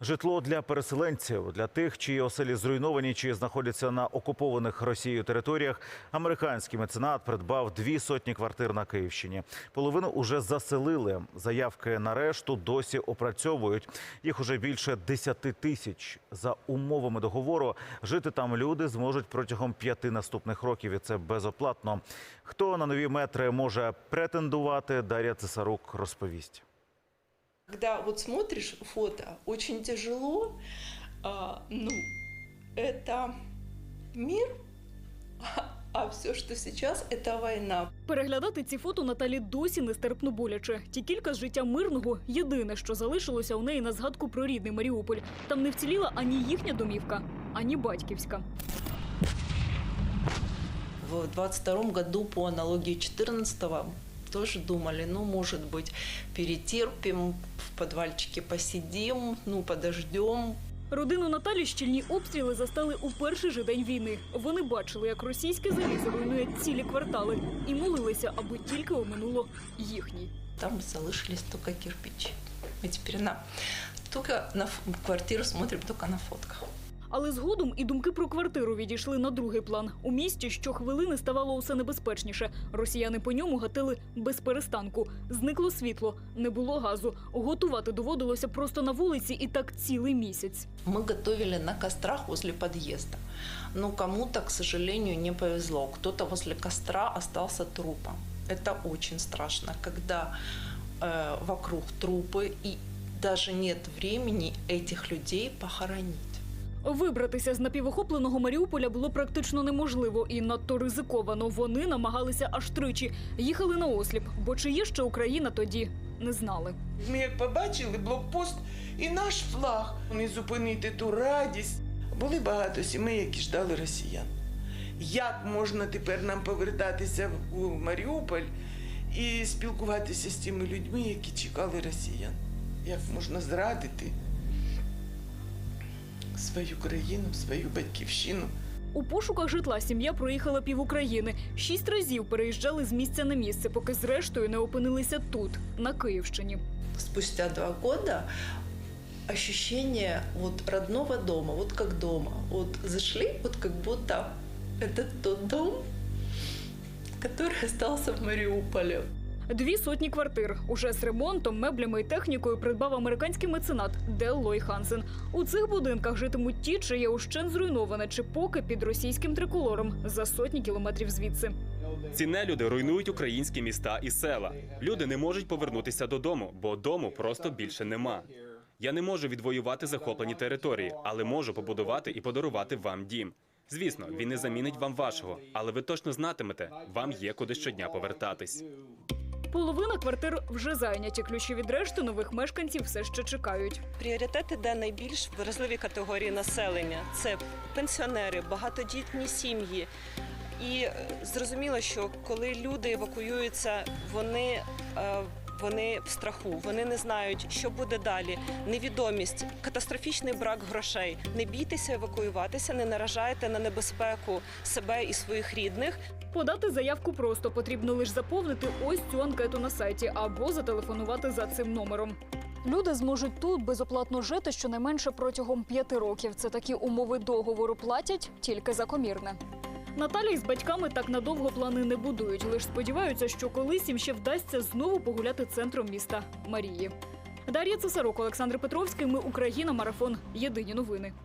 Житло для переселенців, для тих, чиї оселі зруйновані чи знаходяться на окупованих Росією територіях. Американський меценат придбав дві сотні квартир на Київщині. Половину уже заселили. Заявки на решту досі опрацьовують. Їх уже більше 10 тисяч. За умовами договору жити там люди зможуть протягом п'яти наступних років. І це безоплатно. Хто на нові метри може претендувати? Дар'я Цесарук розповість. Когда вот смотришь фото, очень тяжело. А, ну, это мир, а, все, что сейчас, это война. Переглядати ці фото Наталі досі нестерпно боляче. Ті кілька з життя мирного єдине, що залишилося у неї на згадку про рідний Маріуполь. Там не вціліла ані їхня домівка, ані батьківська. В 22 году по аналогии 14 тоже думали, ну, может быть, перетерпим, в подвальчике посидим, ну, подождем, Родину Наталі щільні обстріли застали у перший же день війни. Вони бачили, як російське залізо руйнує цілі квартали, і молилися, аби тільки оминуло їхній. Там залишились только кирпичи. Мы теперь на только на квартиру смотрим только на фотках. Але згодом і думки про квартиру відійшли на другий план. У місті щохвилини ставало усе небезпечніше. Росіяни по ньому гатили без перестанку. Зникло світло, не було газу. Готувати доводилося просто на вулиці і так цілий місяць. Мы готовили на кострах возле подъезда. Но кому-то, к сожалению, не повезло. Кто-то возле костра остался трупом. Это очень страшно, когда э, вокруг трупы и даже нет времени этих людей похоронить. Вибратися з напівохопленого Маріуполя було практично неможливо і надто ризиковано. Вони намагалися аж тричі. Їхали на осліп, бо чи є ще Україна тоді не знали. Ми як побачили блокпост і наш флаг. Не зупинити ту радість. Були багато сімей, які ждали росіян. Як можна тепер нам повертатися у Маріуполь і спілкуватися з тими людьми, які чекали росіян? Як можна зрадити свою країну, свою батьківщину? У пошуках житла сім'я проїхала пів України. Шість разів переїжджали з місця на місце, поки зрештою не опинилися тут, на Київщині. Спустя два года ощущение вот родного дома, вот как дома. Вот зашли, вот как будто это тот дом, который остался в Мариуполе. Дві сотні квартир уже з ремонтом, меблями і технікою придбав американський меценат Дел Лой Хансен. У цих будинках житимуть ті, чиє ущен зруйноване, чи поки під російським триколором за сотні кілометрів звідси. Ці нелюди руйнують українські міста і села. Люди не можуть повернутися додому, бо дому просто більше нема. Я не можу відвоювати захоплені території, але можу побудувати і подарувати вам дім. Звісно, він не замінить вам вашого, але ви точно знатимете, вам є куди щодня повертатись. Половина квартир вже зайняті. Ключі від решти нових мешканців все ще чекають. Пріоритет іде найбільш вразливі категорії населення: це пенсіонери, багатодітні сім'ї. І е, зрозуміло, що коли люди евакуюються, вони. Вони в страху, вони не знають, що буде далі. Невідомість, катастрофічний брак грошей. Не бійтеся евакуюватися, не наражайте на небезпеку себе і своїх рідних. Подати заявку просто потрібно лише заповнити ось цю анкету на сайті або зателефонувати за цим номером. Люди зможуть тут безоплатно жити щонайменше протягом п'яти років. Це такі умови договору платять тільки за комірне. Наталі з батьками так надовго плани не будують, лише сподіваються, що колись їм ще вдасться знову погуляти центром міста Марії. Дар'я Цесарук, Олександр Петровський. Ми Україна. Марафон. Єдині новини.